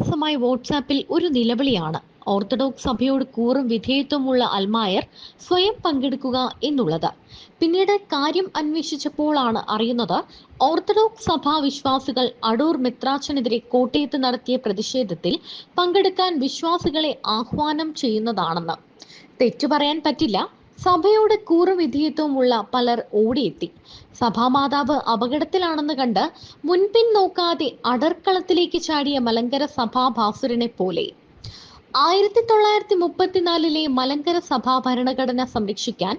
ദിവസമായി വാട്സാപ്പിൽ ഒരു നിലവിളിയാണ്. ഓർത്തഡോക്സ് സഭയോട് കൂറും വിധേയത്വമുള്ള അൽമായർ സ്വയം പങ്കെടുക്കുക എന്നുള്ളത്. പിന്നീട് കാര്യം അന്വേഷിച്ചപ്പോഴാണ് അറിയുന്നത് ഓർത്തഡോക്സ് സഭാ വിശ്വാസികൾ അടൂർ മെത്രാച്ചനെതിരെ കോട്ടയത്ത് നടത്തിയ പ്രതിഷേധത്തിൽ പങ്കെടുക്കാൻ വിശ്വാസികളെ ആഹ്വാനം ചെയ്യുന്നതാണെന്ന്. തെറ്റു പറയാൻ പറ്റില്ല സഭയോട് കൂറുവിധിയത്വമുള്ള പലർ ഓടിയെത്തി. സഭാമാതാവ് അപകടത്തിലാണെന്ന് കണ്ട് മുൻപിൻ നോക്കാതെ അടർക്കളത്തിലേക്ക് ചാടിയ മലങ്കര സഭാഭാസുരനെ പോലെ. ആയിരത്തി തൊള്ളായിരത്തി മുപ്പത്തിനാലിലെ മലങ്കര സഭാ ഭരണഘടന സംരക്ഷിക്കാൻ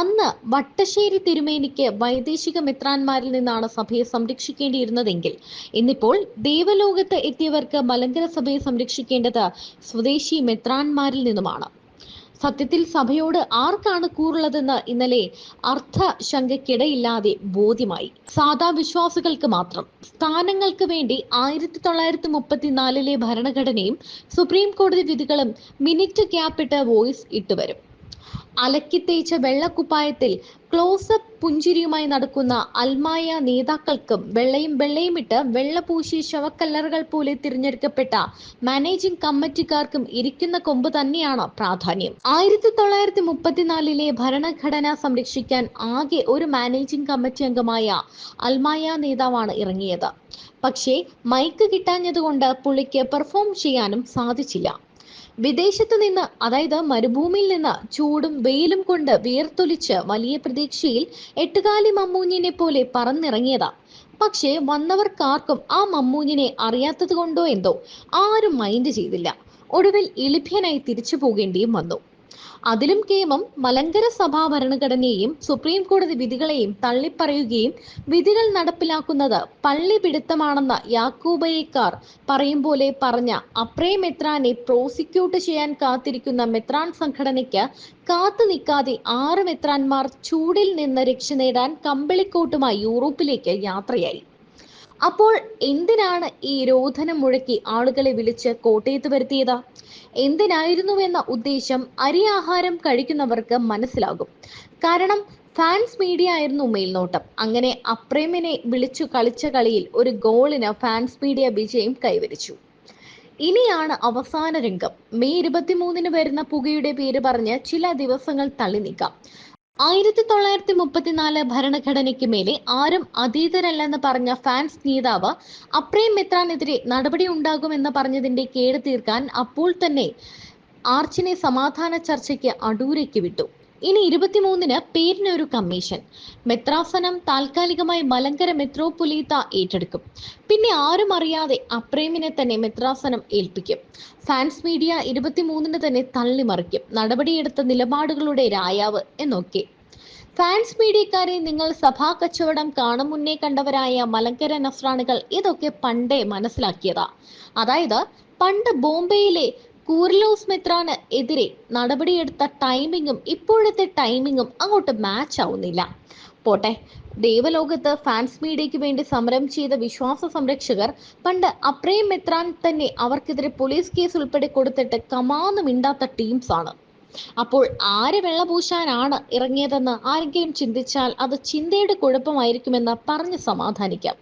അന്ന് വട്ടശ്ശേരി തിരുമേനിക്ക് വൈദേശിക മിത്രാന്മാരിൽ നിന്നാണ് സഭയെ സംരക്ഷിക്കേണ്ടിയിരുന്നതെങ്കിൽ ഇന്നിപ്പോൾ ദേവലോകത്ത് എത്തിയവർക്ക് മലങ്കര സഭയെ സംരക്ഷിക്കേണ്ടത് സ്വദേശി മെത്രാന്മാരിൽ നിന്നുമാണ്. സത്യത്തിൽ സഭയോട് ആർക്കാണ് കൂറുള്ളതെന്ന് ഇന്നലെ അർത്ഥ അർത്ഥശങ്കയ്ക്കിടയില്ലാതെ ബോധ്യമായി. സാധാ വിശ്വാസികൾക്ക് മാത്രം. സ്ഥാനങ്ങൾക്ക് വേണ്ടി ആയിരത്തി തൊള്ളായിരത്തി മുപ്പത്തിനാലിലെ ഭരണഘടനയും സുപ്രീം കോടതി വിധികളും മിനിറ്റ് ഗ്യാപ്പിട്ട് വോയിസ് ഇട്ടുവരും. അലക്കി തേച്ച വെള്ളക്കുപ്പായത്തിൽ ക്ലോസപ്പ് പുഞ്ചിരിയുമായി നടക്കുന്ന അൽമായ നേതാക്കൾക്കും വെള്ളയും വെള്ളയും ഇട്ട് വെള്ളപൂശി ശവക്കല്ലറുകൾ പോലെ തിരഞ്ഞെടുക്കപ്പെട്ട മാനേജിംഗ് കമ്മിറ്റിക്കാർക്കും ഇരിക്കുന്ന കൊമ്പ് തന്നെയാണ് പ്രാധാന്യം. ആയിരത്തി തൊള്ളായിരത്തി മുപ്പത്തിനാലിലെ ഭരണഘടന സംരക്ഷിക്കാൻ ആകെ ഒരു മാനേജിംഗ് കമ്മിറ്റി അംഗമായ അൽമായ നേതാവാണ് ഇറങ്ങിയത്. പക്ഷേ മൈക്ക് കിട്ടാഞ്ഞതുകൊണ്ട് പുള്ളിക്ക് പെർഫോം ചെയ്യാനും സാധിച്ചില്ല. വിദേശത്തു നിന്ന് അതായത് മരുഭൂമിയിൽ നിന്ന് ചൂടും വെയിലും കൊണ്ട് വിയർത്തൊലിച്ച് വലിയ പ്രതീക്ഷയിൽ എട്ടുകാലി മമ്മൂഞ്ഞിനെ പോലെ പറന്നിറങ്ങിയതാ. പക്ഷേ വന്നവർക്കാർക്കും ആ മമ്മൂഞ്ഞിനെ അറിയാത്തത് കൊണ്ടോ എന്തോ ആരും മൈൻഡ് ചെയ്തില്ല. ഒടുവിൽ ഇളിഭ്യനായി തിരിച്ചു പോകേണ്ടിയും വന്നു. അതിലും കേമം മലങ്കര സഭാ ഭരണഘടനയെയും സുപ്രീം കോടതി വിധികളെയും തള്ളിപ്പറയുകയും വിധികൾ നടപ്പിലാക്കുന്നത് പള്ളി പിടുത്തമാണെന്ന് യാക്കൂബയേക്കാർ പറയും പോലെ പറഞ്ഞ അപ്രേ മെത്രാനെ പ്രോസിക്യൂട്ട് ചെയ്യാൻ കാത്തിരിക്കുന്ന മെത്രാൻ സംഘടനയ്ക്ക് കാത്തു നിൽക്കാതെ ആറ് മെത്രാന്മാർ ചൂടിൽ നിന്ന് രക്ഷ നേടാൻ കമ്പിളിക്കോട്ടുമായി യൂറോപ്പിലേക്ക് യാത്രയായി. അപ്പോൾ എന്തിനാണ് ഈ രോധനം മുഴക്കി ആളുകളെ വിളിച്ച് കോട്ടയത്ത് വരുത്തിയത്? എന്തിനായിരുന്നുവെന്ന ഉദ്ദേശം അരി ആഹാരം കഴിക്കുന്നവർക്ക് മനസ്സിലാകും. കാരണം ഫാൻസ് മീഡിയ ആയിരുന്നു മേൽനോട്ടം. അങ്ങനെ അപ്രേമിനെ വിളിച്ചു കളിച്ച കളിയിൽ ഒരു ഗോളിന് ഫാൻസ് മീഡിയ വിജയം കൈവരിച്ചു. ഇനിയാണ് അവസാന രംഗം. മെയ് ഇരുപത്തിമൂന്നിന് വരുന്ന പുകയുടെ പേര് പറഞ്ഞ് ചില ദിവസങ്ങൾ തള്ളി നീക്കാം ആയിരത്തി തൊള്ളായിരത്തി മുപ്പത്തിനാല് ഭരണഘടനയ്ക്ക് മേലെ ആരും അതീതരല്ലെന്ന് പറഞ്ഞ ഫാൻസ് നേതാവ് അപ്രേം മെത്രാനെതിരെ നടപടി ഉണ്ടാകുമെന്ന് പറഞ്ഞതിന്റെ കേട് തീർക്കാൻ അപ്പോൾ തന്നെ ആർച്ചിനെ സമാധാന ചർച്ചയ്ക്ക് അടൂരയ്ക്ക് വിട്ടു. ഇനി ഇരുപത്തിമൂന്നിന് പേരിന് ഒരു കമ്മീഷൻ. മെത്രാസനം താൽക്കാലികമായി മലങ്കര മെത്രോപൊലീത്ത ഏറ്റെടുക്കും. പിന്നെ ആരും അറിയാതെ അപ്രേമിനെ തന്നെ മെത്രാസനം ഏൽപ്പിക്കും. ഫാൻസ് മീഡിയ ഇരുപത്തിമൂന്നിന് തന്നെ തള്ളിമറിക്കും. നടപടിയെടുത്ത നിലപാടുകളുടെ രായാവ് എന്നൊക്കെ. ഫാൻസ് മീഡിയക്കാരെ നിങ്ങൾ സഭാ കച്ചവടം കാണും മുന്നേ കണ്ടവരായ മലങ്കര നസ്രാണികൾ ഇതൊക്കെ പണ്ടേ മനസ്സിലാക്കിയതാ. അതായത് പണ്ട് ബോംബെയിലെ കൂർലോസ് മെത്രാന് എതിരെ നടപടിയെടുത്ത ടൈമിങ്ങും ഇപ്പോഴത്തെ ടൈമിങ്ങും അങ്ങോട്ട് മാച്ച് ആവുന്നില്ല. പോട്ടെ ദേവലോകത്ത് ഫാൻസ് മീഡിയയ്ക്ക് വേണ്ടി സമരം ചെയ്ത വിശ്വാസ സംരക്ഷകർ പണ്ട് അപ്രേം മെത്രാൻ തന്നെ അവർക്കെതിരെ പോലീസ് കേസ് ഉൾപ്പെടെ കൊടുത്തിട്ട് കമാന്ന് മിണ്ടാത്ത ടീംസ് ആണ്. അപ്പോൾ ആര് വെള്ളപൂശാനാണ് ഇറങ്ങിയതെന്ന് ആരെങ്കിലും ചിന്തിച്ചാൽ അത് ചിന്തയുടെ കുഴപ്പമായിരിക്കുമെന്ന് പറഞ്ഞ് സമാധാനിക്കാം.